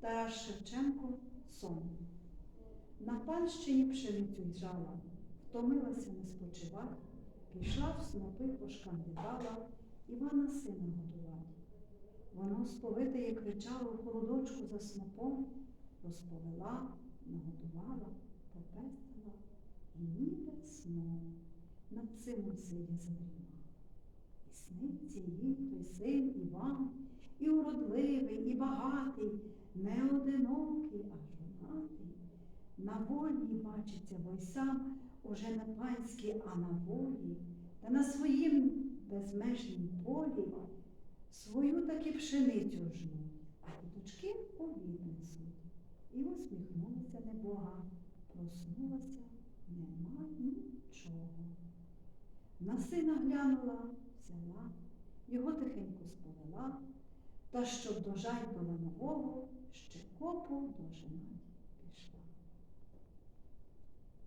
Тарас Шевченко сон. На панщині пшеницю й жала, втомилася не спочивать, пішла в снопи пошкандибала, Івана сина годувати. Воно сповитеє кричало в холодочку за снопом, розповела, нагодувала, попестила і ніде сном над сином сидя задріма. І сниться їй той син Іван, і уродливий, і багатий, не одинокий, а жонатий. На волі бачиться, бо й сам уже не панський, а на волі, та на своїм безмежнім полі свою таки пшеницю жнуть, а діточки обід несуть. І усміхнулася небога, проснулася, нема нічого. На сина глянула, взяла, його тихенько сповела, та щоб до жайдола нового ще копу дожинать пішла.